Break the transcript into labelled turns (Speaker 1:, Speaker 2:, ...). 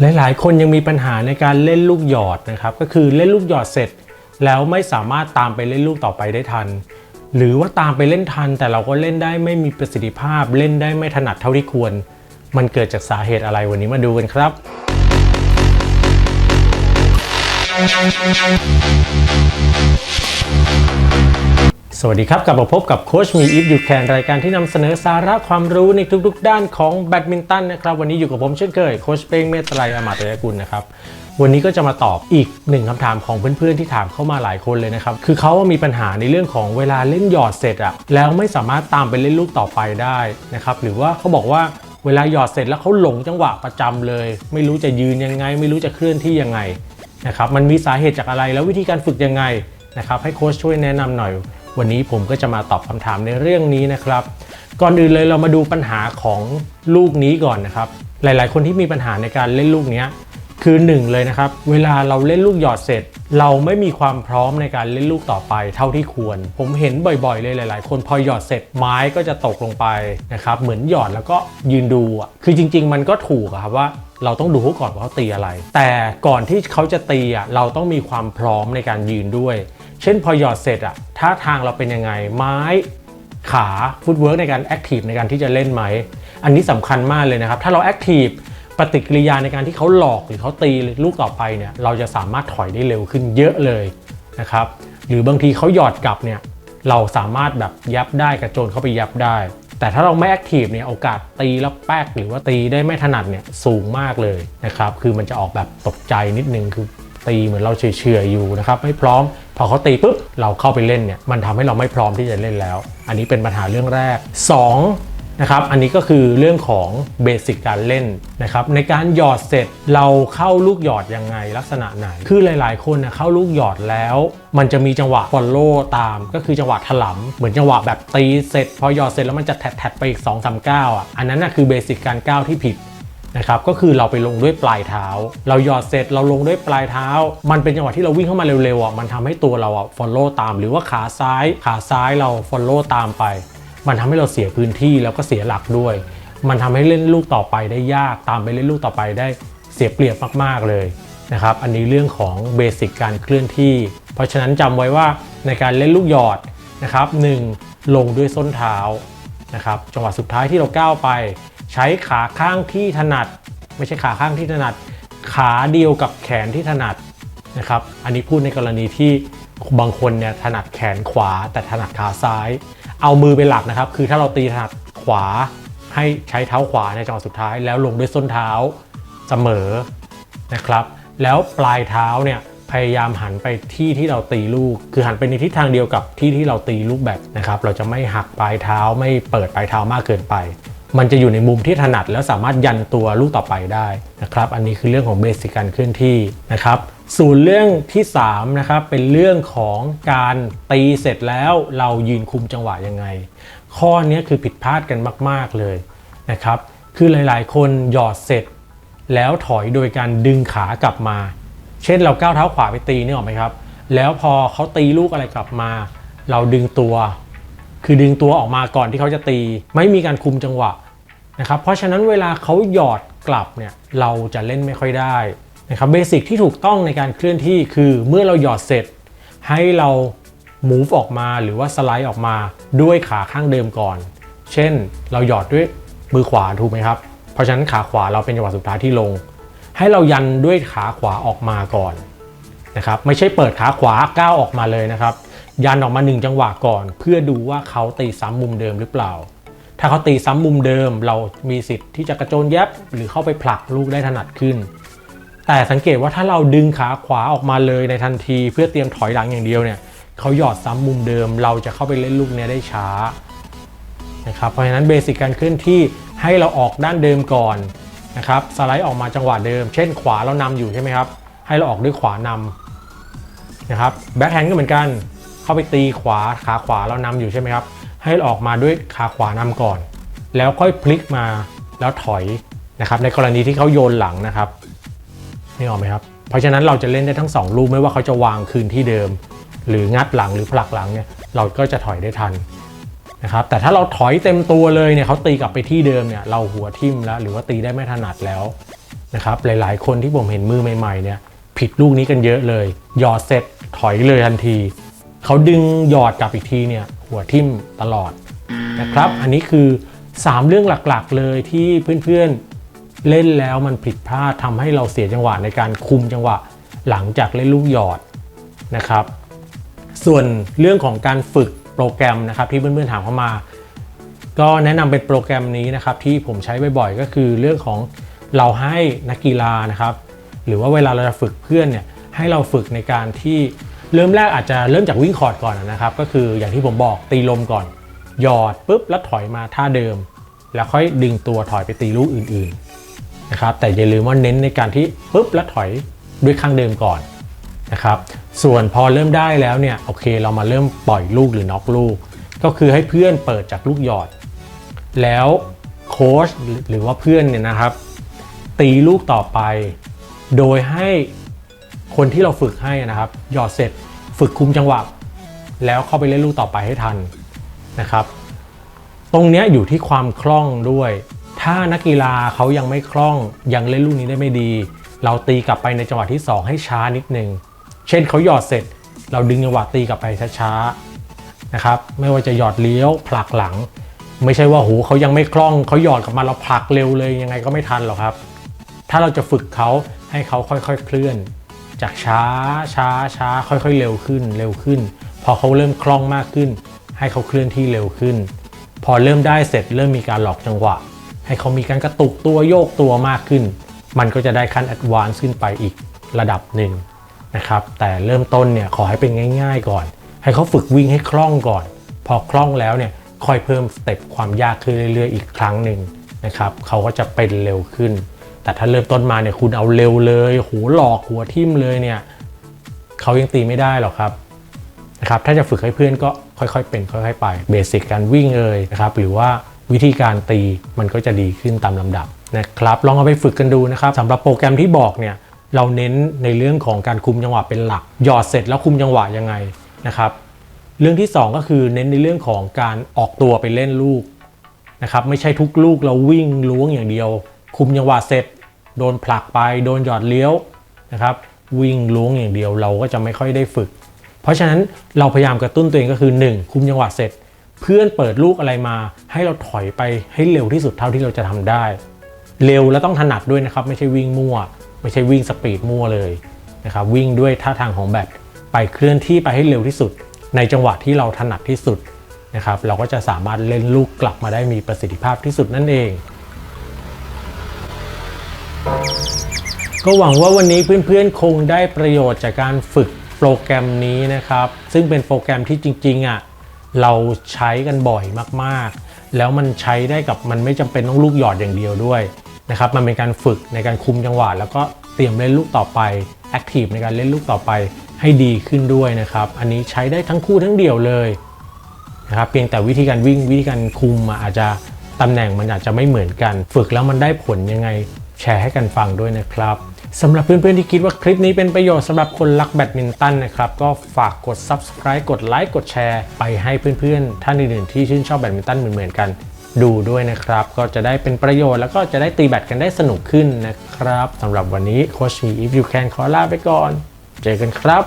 Speaker 1: หลาย ๆ คนยังมีปัญหาในการเล่นลูกหยอดนะครับ ก็คือเล่นลูกหยอดเสร็จ แล้วไม่สามารถตามไปเล่นลูกต่อไปได้ทัน หรือว่าตามไปเล่นทัน แต่เราก็เล่นได้ไม่มีประสิทธิภาพ เล่นได้ไม่ถนัดเท่าที่ควร มันเกิดจากสาเหตุอะไรวันนี้มาดูกันครับ สวัสดีครับ กลับมาพบกับโคชมีอีฟยูแคนรายการที่นำเสนอสาระความรู้ในทุกๆ ด้านของแบดมินตันนะครับ วันนี้อยู่กับผมเช่นเคยโคชเป้งเมตไตรอมาตยกุลนะครับ วันนี้ก็จะมาตอบอีกหนึ่งคำถามของเพื่อนๆที่ถามเข้ามาหลายคนเลยนะครับ คือเขามีปัญหาในเรื่องของเวลาเล่นหยอดเสร็จอะแล้วไม่สามารถตามไปเล่นลูกต่อไปได้นะครับหรือว่าเขาบอกว่าเวลาหยอดเสร็จแล้วเขาหลงจังหวะประจำเลย ไม่รู้จะยืนยังไง ไม่รู้จะเคลื่อนที่ยังไงนะครับมันมีสาเหตุจากอะไรแล้ววิธีการฝึกยังไงนะครับให้โค้ชช่วยแนะนำหน่อย วันนี้ผมก็จะมาตอบคำถามในเรื่องนี้นะครับ ก่อนอื่นเลยเรามาดูปัญหาของลูกนี้ก่อนนะครับ หลาย ๆ คนที่มีปัญหาในการเล่นลูกนี้คือหนึ่งเลยนะครับ เวลาเราเล่นลูกหยอดเสร็จ เราไม่มีความพร้อมในการเล่นลูกต่อไปเท่าที่ควร ผมเห็นบ่อยๆ เลยหลาย ๆ คนพอหยอดเสร็จไม้ก็จะตกลงไปนะครับเหมือนหยอดแล้วก็ยืนดูอะคือจริง ๆ มันก็ถูกครับว่าเราต้องดูเขาก่อนว่าเขาตีอะไร แต่ก่อนที่เขาจะตีอะเราต้องมีความพร้อมในการยืนด้วย เช่นพอหยอดเสร็จอะท่าทางเราเป็นยังไง ไม้ขาฟุตเวิร์กในการแอคทีฟในการที่จะเล่นไหม อันนี้สำคัญมากเลยนะครับ ถ้าเราแอคทีฟปฏิกิริยาในการที่เขาหลอกหรือเขาตีลูกต่อไปเนี่ยเราจะสามารถถอยได้เร็วขึ้นเยอะเลยนะครับหรือบางทีเขาหยอดกลับเนี่ยเราสามารถแบบยับได้กระโจนเข้าไปยับได้ แต่ถ้าเราไม่แอคทีฟเนี่ยโอกาสตีแล้วแป๊กหรือว่าตีได้ไม่ถนัดเนี่ยสูงมากเลยนะครับคือมันจะออกแบบตกใจนิดนึงคือ ตีเหมือนเราเฉยๆอยู่นะครับไม่พร้อม พอเขาตีปุ๊บเราเข้าไปเล่นเนี่ยมันทำให้เราไม่พร้อมที่จะเล่นแล้ว อันนี้เป็นปัญหาเรื่องแรก 2 นะครับอันนี้ก็คือเรื่องของเบสิกการเล่นนะครับในการหยอดเสร็จเราเข้าลูกหยอดยังไงลักษณะไหน คือหลาย ๆ คนนะเข้าลูกหยอดแล้วมันจะมีจังหวะฟอลโล่ตาม ก็คือจังหวะถลำเหมือนจังหวะแบบตีเสร็จ พอหยอดเสร็จแล้วมันจะแทดๆไปอีก2อสก้าวอะอันนั้นนะคือเบสิกการก้าวที่ผิด นะครับก็คือเราไปลงด้วยปลายเท้า เราหยอดเสร็จเราลงด้วยปลายเท้า มันเป็นจังหวะที่เราวิ่งเข้ามาเร็วๆอะมันทำให้ตัวเราอะ follow ตาม หรือว่าขาซ้ายขาซ้ายเรา follow ตามไป มันทำให้เราเสียพื้นที่แล้วก็เสียหลักด้วย มันทำให้เล่นลูกต่อไปได้ยากตามไปเล่นลูกต่อไปได้เสียเปรียบมากๆเลยนะครับอันนี้เรื่องของเบสิกการเคลื่อนที่ เพราะฉะนั้นจำไว้ว่าในการเล่นลูกหยอดนะครับหนึ่งลงด้วยส้นเท้านะครับจังหวะสุดท้ายที่เราก้าวไป ใช้ขาข้างที่ถนัด ไม่ใช่ขาข้างที่ถนัด ขาเดียวกับแขนที่ถนัดนะครับ อันนี้พูดในกรณีที่บางคนเนี่ยถนัดแขนขวา แต่ถนัดขาซ้าย เอามือเป็นหลักนะครับ คือถ้าเราตีถนัดขวาให้ใช้เท้าขวาในจังหวะสุดท้าย แล้วลงด้วยส้นเท้าเสมอนะครับ แล้วปลายเท้าเนี่ยพยายามหันไปที่ที่เราตีลูก คือหันไปในทิศทางเดียวกับที่ที่เราตีลูกแบบนะครับ เราจะไม่หักปลายเท้าไม่เปิดปลายเท้ามากเกินไป มันจะอยู่ในมุมที่ถนัด แล้วสามารถยันตัวลูกต่อไปได้นะครับ อันนี้คือเรื่องของเบสิกการเคลื่อนที่นะครับส่วนเรื่องที่3นะครับเป็นเรื่องของการตีเสร็จแล้วเรายืนคุมจังหวะยังไง ข้อนี้คือผิดพลาดกันมาก ๆเลยนะครับคือหลายๆ คนหยอดเสร็จ แล้วถอยโดยการดึงขากลับมา เช่นเราก้าวเท้าขวาไปตีนี่ออกไหมครับ แล้วพอเขาตีลูกอะไรกลับมา เราดึงตัว คือดึงตัวออกมาก่อนที่เขาจะตี ไม่มีการคุมจังหวะนะครับเพราะฉะนั้นเวลาเขาหยอดกลับเนี่ยเราจะเล่นไม่ค่อยได้นะครับเบสิกที่ถูกต้องในการเคลื่อนที่คือเมื่อเราหยอดเสร็จ ให้เรา move ออกมาหรือว่าสไลด์ออกมาด้วยขาข้างเดิมก่อน เช่นเราหยอดด้วยมือขวาถูกไหมครับ เพราะฉะนั้นขาขวาเราเป็นจังหวะสุดท้ายที่ลง ให้เรายันด้วยขาขวาออกมาก่อนนะครับไม่ใช่เปิดขาขวาก้าวออกมาเลยนะครับ ยันออกมาหนึ่งจังหวะก่อน เพื่อดูว่าเขาตีซ้ำมุมเดิมหรือเปล่า ถ้าเขาตีซ้ำมุมเดิม เรามีสิทธิ์ที่จะกระโจนแยบหรือเข้าไปผลักลูกได้ถนัดขึ้น แต่สังเกตว่าถ้าเราดึงขาขวาออกมาเลยในทันที เพื่อเตรียมถอยหลังอย่างเดียวเนี่ยเขาหยอดซ้ำมุมเดิม เราจะเข้าไปเล่นลูกเนี้ยได้ช้านะครับเพราะฉะนั้นเบสิกการเคลื่อนที่ให้เราออกด้านเดิมก่อนนะครับสไลด์ออกมาจังหวะเดิม เช่นขวาเรานำอยู่ใช่ไหมครับให้เราออกด้วยขวานำนะครับแบ็คแฮนด์ก็เหมือนกัน เข้าไปตีขวาขาขวาเรานำอยู่ใช่ไหมครับ ให้ออกมาด้วยขาขวานำก่อน แล้วค่อยพลิกมาแล้วถอยนะครับในกรณีที่เขาโยนหลังนะครับนี่ออกไหมครับ เพราะฉะนั้นเราจะเล่นได้ทั้ง 2 ลูกไม่ว่าเขาจะวางคืนที่เดิม หรืองัดหลังหรือผลักหลังเนี่ยเราก็จะถอยได้ทันนะครับแต่ถ้าเราถอยเต็มตัวเลยเนี่ยเขาตีกลับไปที่เดิมเนี่ยเราหัวทิ่มแล้วหรือว่าตีได้ไม่ถนัดแล้วนะครับหลายๆ คนที่ผมเห็นมือใหม่ๆเนี่ยผิดลูกนี้กันเยอะเลย หยอดเสร็จถอยเลยทันที เขาดึงหยอดกลับอีกทีเนี่ยหัวทิ่มตลอดนะครับ อันนี้คือ 3 เรื่องหลักๆเลยที่เพื่อนๆเล่นแล้วมันผิดพลาดทำให้เราเสียจังหวะในการคุมจังหวะหลังจากเล่นลูกหยอดนะครับ ส่วนเรื่องของการฝึกโปรแกรมนะครับที่เพื่อนๆถามเข้ามา ก็แนะนำเป็นโปรแกรมนี้นะครับที่ผมใช้บ่อยๆก็คือเรื่องของเราให้นักกีฬานะครับ หรือว่าเวลาเราจะฝึกเพื่อนเนี่ยให้เราฝึกในการที่ เริ่มแรกอาจจะเริ่มจากวิ่งคอร์ดก่อนนะครับ ก็คืออย่างที่ผมบอกตีลมก่อน หยอดปุ๊บแล้วถอยมาท่าเดิม แล้วค่อยดึงตัวถอยไปตีลูกอื่นๆนะครับแต่อย่าลืมว่าเน้นในการที่ปุ๊บแล้วถอยด้วยข้างเดิมก่อนนะครับส่วนพอเริ่มได้แล้วเนี่ยโอเคเรามาเริ่มปล่อยลูกหรือน็อกลูก ก็คือให้เพื่อนเปิดจากลูกหยอด แล้วโค้ชหรือว่าเพื่อนเนี่ยนะครับ ตีลูกต่อไป โดยให้ คนที่เราฝึกให้นะครับ หยอดเสร็จฝึกคุมจังหวะ แล้วเข้าไปเล่นลูกต่อไปให้ทันนะครับ ตรงเนี้ยอยู่ที่ความคล่องด้วย ถ้านักกีฬาเขายังไม่คล่องยังเล่นลูกนี้ได้ไม่ดี เราตีกลับไปในจังหวะที่ 2 ให้ช้านิดนึงเช่นเขาหยอดเสร็จ เราดึงจังหวะตีกลับไปช้าๆนะครับไม่ว่าจะหยอดเลี้ยวผลักหลัง ไม่ใช่ว่าโหเขายังไม่คล่องเขาหยอดกลับมาเราผลักเร็วเลยยังไงก็ไม่ทันหรอกครับ ถ้าเราจะฝึกเขาให้เขาค่อยๆเคลื่อน จากช้าช้าช้าค่อยๆ เร็วขึ้นเร็วขึ้น พอเขาเริ่มคล่องมากขึ้น ให้เขาเคลื่อนที่เร็วขึ้น พอเริ่มได้เสร็จเริ่มมีการหลอกจังหวะ ให้เขามีการกระตุกตัวโยกตัวมากขึ้น มันก็จะได้ขั้นแอดวานซ์ขึ้นไปอีกระดับหนึ่งนะครับแต่เริ่มต้นเนี่ยขอให้เป็นง่าย ๆ ก่อน ให้เขาฝึกวิ่งให้คล่องก่อน พอคล่องแล้วเนี่ยค่อยเพิ่มสเต็ปความยากขึ้นเรื่อยๆอีกครั้งหนึ่งนะครับเขาก็จะเป็นเร็วขึ้น แต่ถ้าเริ่มต้นมาเนี่ยคุณเอาเร็วเลยโหหลอกหัวทิ่มเลยเนี่ยเขายังตีไม่ได้หรอกครับนะครับถ้าจะฝึกให้เพื่อนก็ค่อยๆเป็นค่อยๆไปเบสิกการวิ่งเลยนะครับหรือว่าวิธีการตีมันก็จะดีขึ้นตามลำดับนะครับลองเอาไปฝึกกันดูนะครับสำหรับโปรแกรมที่บอกเนี่ยเราเน้นในเรื่องของการคุมจังหวะเป็นหลัก หยอดเสร็จแล้วคุมจังหวะยังไงนะครับเรื่องที่ 2 ก็คือเน้นในเรื่องของการออกตัวไปเล่นลูกนะครับไม่ใช่ทุกลูกเราวิ่งล้วงอย่างเดียว คุมจังหวะเสร็จ โดนผลักไปโดนหยอดเลี้ยวนะครับวิ่งล้วงอย่างเดียวเราก็จะไม่ค่อยได้ฝึก เพราะฉะนั้นเราพยายามกระตุ้นตัวเองก็คือ 1 คุมจังหวะเสร็จ เพื่อนเปิดลูกอะไรมา ให้เราถอยไปให้เร็วที่สุดเท่าที่เราจะทำได้ เร็วและต้องถนัดด้วยนะครับ ไม่ใช่วิ่งมั่ว ไม่ใช่วิ่งสปีดมั่วเลยนะครับวิ่งด้วยท่าทางของแบตไปเคลื่อนที่ไปให้เร็วที่สุด ในจังหวะที่เราถนัดที่สุดนะครับเราก็จะสามารถเล่นลูกกลับมาได้มีประสิทธิภาพที่สุดนั่นเอง ก็หวังว่าวันนี้เพื่อนๆคงได้ประโยชน์จากการฝึกโปรแกรมนี้นะครับ ซึ่งเป็นโปรแกรมที่จริงๆอะเราใช้กันบ่อยมากๆ แล้วมันใช้ได้กับมันไม่จำเป็นต้องลูกหยอดอย่างเดียวด้วยนะครับมันเป็นการฝึกในการคุมจังหวะแล้วก็เตรียมเล่นลูกต่อไปแอคทีฟในการเล่นลูกต่อไปให้ดีขึ้นด้วยนะครับ อันนี้ใช้ได้ทั้งคู่ทั้งเดี่ยวเลยนะครับเพียงแต่วิธีการวิ่งวิธีการคุมอาจจะตำแหน่งมันอาจจะไม่เหมือนกัน ฝึกแล้วมันได้ผลยังไง แชร์ให้กันฟังด้วยนะครับสำหรับเพื่อนๆที่คิดว่าคลิปนี้เป็นประโยชน์สำหรับคนรักแบดมินตันนะครับก็ฝากกด subscribe กดไลค์กดแชร์ ไปให้เพื่อนๆ ท่านอื่นๆที่ชื่นชอบแบดมินตันเหมือนๆกันดูด้วยนะครับ ก็จะได้เป็นประโยชน์แล้วก็จะได้ตีแบดกันได้สนุกขึ้นนะครับสำหรับวันนี้โคชี if you can ขอลาไปก่อน เจอกันครับ